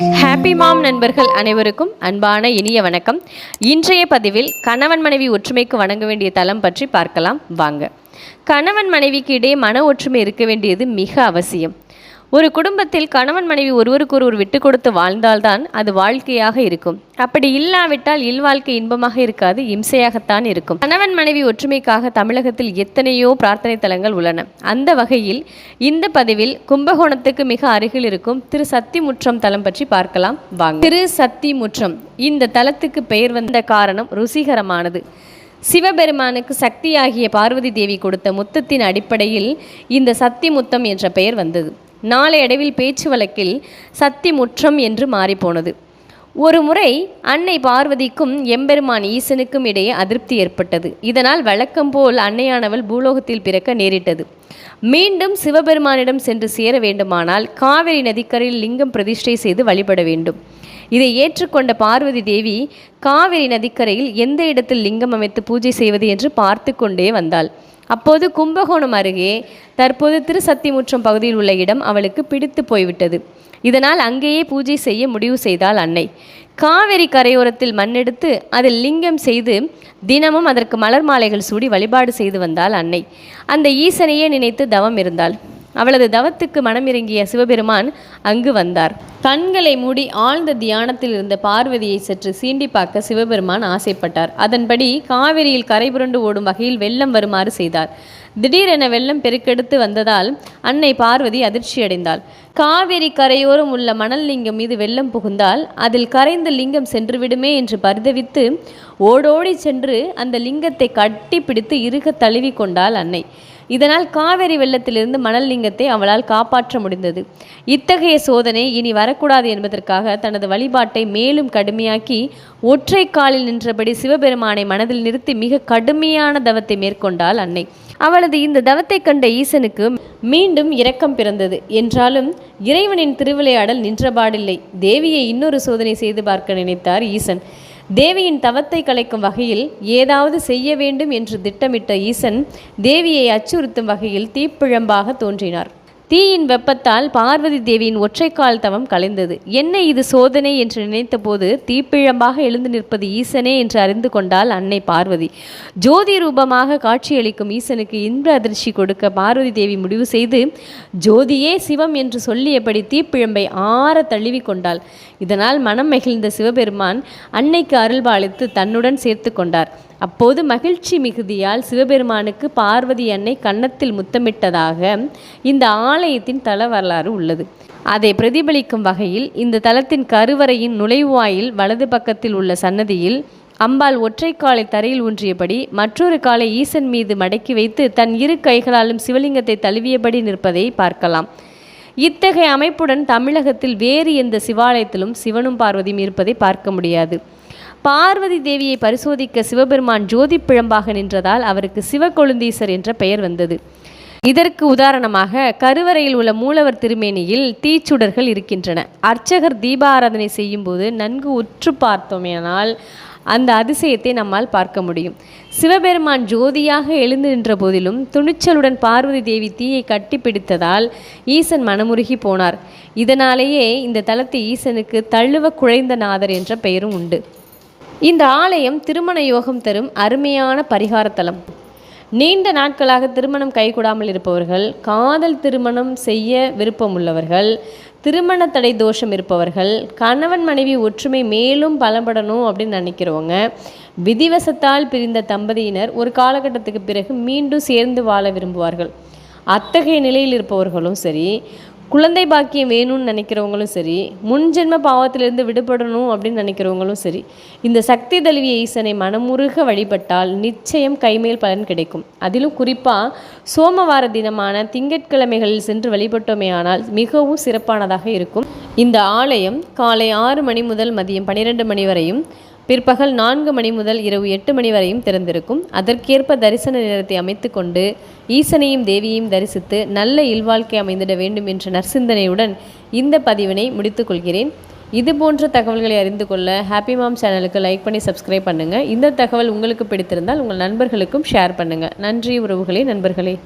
Happy மாம் நண்பர்கள் அனைவருக்கும் அன்பான இனிய வணக்கம். இன்றைய பதிவில் கணவன் மனைவி ஒற்றுமைக்கு வணங்க வேண்டிய தளம் பற்றி பார்க்கலாம். வாங்க. கணவன் மனைவிக்கு இடையே மன ஒற்றுமை இருக்க வேண்டியது மிக அவசியம். ஒரு குடும்பத்தில் கணவன் மனைவி ஒருவருக்கொருவர் விட்டு கொடுத்து வாழ்ந்தால்தான் அது வாழ்க்கையாக இருக்கும். அப்படி இல்லாவிட்டால் இல்வாழ்க்கை இன்பமாக இருக்காது இம்சையாகத்தான் இருக்கும். கணவன் மனைவி ஒற்றுமைக்காக தமிழகத்தில் எத்தனையோ பிரார்த்தனை தலங்கள் உள்ளன. அந்த வகையில் இந்த பதிவில் கும்பகோணத்துக்கு மிக அருகில் இருக்கும் திரு சத்திமுற்றம் தலம் பற்றி பார்க்கலாம். வாங்க. திரு சத்திமுற்றம். இந்த தலத்துக்கு பெயர் வந்த காரணம் ருசிகரமானது. சிவபெருமானுக்கு சக்தியாகிய பார்வதி தேவி கொடுத்த முத்தத்தின் அடிப்படையில் இந்த சத்திமுத்தம் என்ற பெயர் வந்தது. நாளையடைவில் பேச்சு வழக்கில் சத்திமுற்றம் என்று மாறிப்போனது. ஒரு முறை அன்னை பார்வதிக்கும் எம்பெருமான் ஈசனுக்கும் இடையே அதிருப்தி ஏற்பட்டது. இதனால் வழக்கம் போல் அன்னையானவள் பூலோகத்தில் பிறக்க நேரிட்டது. மீண்டும் சிவபெருமானிடம் சென்று சேர வேண்டுமானால் காவிரி நதிக்கரையில் லிங்கம் பிரதிஷ்டை செய்து வழிபட வேண்டும். இதை ஏற்றுக்கொண்ட பார்வதி தேவி காவிரி நதிக்கரையில் எந்த இடத்தில் லிங்கம் அமைத்து பூஜை செய்வது என்று பார்த்து கொண்டே வந்தாள். அப்போது கும்பகோணம் அருகே தற்போது திருசத்திமுற்றம் பகுதியில் உள்ள இடம் அவளுக்கு பிடித்து போய்விட்டது. இதனால் அங்கேயே பூஜை செய்ய முடிவு செய்தாள் அன்னை. காவிரி கரையோரத்தில் மண்ணெடுத்து அதில் லிங்கம் செய்து தினமும் அதற்கு மலர் மாலைகள் சூடி வழிபாடு செய்து வந்தாள் அன்னை. அந்த ஈசனையே நினைத்து தவம் இருந்தாள். அவளது தவத்துக்கு மனமிறங்கிய சிவபெருமான் அங்கு வந்தார். கண்களை மூடி ஆழ்ந்த தியானத்தில் இருந்த பார்வதியை சற்று சீண்டி பார்க்க சிவபெருமான் ஆசைப்பட்டார். அதன்படி காவிரியில் கரை புரண்டு ஓடும் வகையில் வெள்ளம் வருமாறு செய்தார். திடீரென வெள்ளம் பெருக்கெடுத்து வந்ததால் அன்னை பார்வதி அதிர்ச்சியடைந்தாள் காவிரி கரையோரம் உள்ள மணல் லிங்கம் மீது வெள்ளம் புகுந்தால் அதில் கரைந்த லிங்கம் சென்றுவிடுமே என்று பரிதவித்து ஓடோடி சென்று அந்த லிங்கத்தை கட்டி பிடித்து இறுக தழுவி கொண்டாள் அன்னை. இதனால் காவேரி வெள்ளத்திலிருந்து மணல் லிங்கத்தை அவளால் காப்பாற்ற முடிந்தது. இத்தகைய சோதனை இனி வரக்கூடாது என்பதற்காக தனது வழிபாட்டை மேலும் கடுமையாக்கி ஒற்றை காலில் நின்றபடி சிவபெருமானை மனதில் நிறுத்தி மிக கடுமையான தவத்தை மேற்கொண்டாள் அன்னை. அவளது இந்த தவத்தை கண்ட ஈசனுக்கு மீண்டும் இரக்கம் பிறந்தது. என்றாலும் இறைவனின் திருவிளையாடல் நின்றபாடில்லை. தேவியை இன்னொரு சோதனை செய்து பார்க்க நினைத்தார் ஈசன். தேவியின் தவத்தை கலைக்கும் வகையில் ஏதாவது செய்ய வேண்டும் என்று திட்டமிட்ட ஈசன் தேவியை அச்சுறுத்தும் வகையில் தீப்பிழம்பாக தோன்றினார். தீயின் வெப்பத்தால் பார்வதி தேவியின் ஒற்றைக்கால் தவம் கலைந்தது. என்ன இது சோதனை? என்று நினைத்தபோது தீப்பிழம்பாக எழுந்து நிற்பது ஈசனே என்று அறிந்து கொண்டால் அன்னை பார்வதி. ஜோதி ரூபமாக காட்சியளிக்கும் ஈசனுக்கு இன்ப அதிர்ச்சி கொடுக்க பார்வதி தேவி முடிவு செய்து ஜோதியே சிவம் என்று சொல்லியபடி தீப்பிழம்பை ஆற தழுவி கொண்டாள். இதனால் மனம் மகிழ்ந்த சிவபெருமான் அன்னைக்கு அருள்பாலித்து தன்னுடன் சேர்த்து கொண்டார். அப்போது மகிழ்ச்சி மிகுதியால் சிவபெருமானுக்கு பார்வதி அன்னை கன்னத்தில் முத்தமிட்டதாக இந்த ஆலயத்தின் தல வரலாறு உள்ளது. அதை பிரதிபலிக்கும் வகையில் இந்த தலத்தின் கருவறையின் நுழைவாயில் வலது பக்கத்தில் உள்ள சன்னதியில் அம்பாள் ஒற்றை காலை தரையில் ஊன்றியபடி மற்றொரு காலை ஈசன் மீது மடக்கி வைத்து தன் இரு கைகளாலும் சிவலிங்கத்தை தழுவியபடி நிற்பதை பார்க்கலாம். இத்தகைய அமைப்புடன் தமிழகத்தில் வேறு எந்த சிவாலயத்திலும் சிவனும் பார்வதியும் இருப்பதை பார்க்க முடியாது. பார்வதி தேவியை பரிசோதிக்க சிவபெருமான் ஜோதி பிழம்பாக நின்றதால் அவருக்கு சிவகொழுந்தீசர் என்ற பெயர் வந்தது. இதற்கு உதாரணமாக கருவறையில் உள்ள மூலவர் திருமேனியில் தீச்சுடர்கள் இருக்கின்றன. அர்ச்சகர் தீபாராதனை செய்யும்போது நன்கு உற்று பார்த்தோமேனால் அந்த அதிசயத்தை நம்மால் பார்க்க முடியும். சிவபெருமான் ஜோதியாக எழுந்து நின்ற போதிலும் துணிச்சலுடன் பார்வதி தேவி தீயை கட்டிப்பிடித்ததால் ஈசன் மனமுருகி போனார். இதனாலேயே இந்த தலத்தை ஈசனுக்கு தள்ளுவ குழைந்த நாதர் என்ற பெயரும் உண்டு. இந்த ஆலயம் திருமண யோகம் தரும் அருமையான பரிகாரத்தலம். நீண்ட நாட்களாக திருமணம் கைகூடாமல் இருப்பவர்கள் காதல் திருமணம் செய்ய விருப்பமுள்ளவர்கள் திருமண தடை தோஷம் இருப்பவர்கள் கணவன் மனைவி ஒற்றுமை மேலும் பலப்படணும் அப்படின்னு நினைக்கிறவங்க விதிவசத்தால் பிரிந்த தம்பதியினர் ஒரு காலகட்டத்துக்கு பிறகு மீண்டும் சேர்ந்து வாழ விரும்புவார்கள். அத்தகைய நிலையில் இருப்பவர்களும் சரி குழந்தை பாக்கியம் வேணும்னு நினைக்கிறவங்களும் சரி முன்ஜென்ம பாவத்திலிருந்து விடுபடணும் அப்படின்னு நினைக்கிறவங்களும் சரி இந்த சக்தி தழுவிய ஈசனை மனமுருக வழிபட்டால் நிச்சயம் கைமேல் பலன் கிடைக்கும். அதிலும் குறிப்பாக சோமவார தினமான திங்கட்கிழமைகளில் சென்று வழிபட்டோமே ஆனால் மிகவும் சிறப்பானதாக இருக்கும். இந்த ஆலயம் காலை ஆறு மணி முதல் மதியம் பன்னிரெண்டு மணி வரையும் பிற்பகல் நான்கு மணி முதல் இரவு எட்டு மணி வரையும் திறந்திருக்கும். அதற்கேற்ப தரிசன நேரத்தை அமைத்து கொண்டு ஈசனையும் தேவியையும் தரிசித்து நல்ல இல்வாழ்க்கை அமைந்திட வேண்டும் என்ற நற்சிந்தனையுடன் இந்த பதிவினை முடித்துக்கொள்கிறேன் இது போன்ற தகவல்களை அறிந்து கொள்ள ஹாப்பி மாம் சேனலுக்கு லைக் பண்ணி சப்ஸ்கிரைப் பண்ணுங்கள் இந்த தகவல் உங்களுக்கு பிடித்திருந்தால் உங்கள் நண்பர்களுக்கும் ஷேர் பண்ணுங்கள் நன்றி உறவுகளே நண்பர்களே.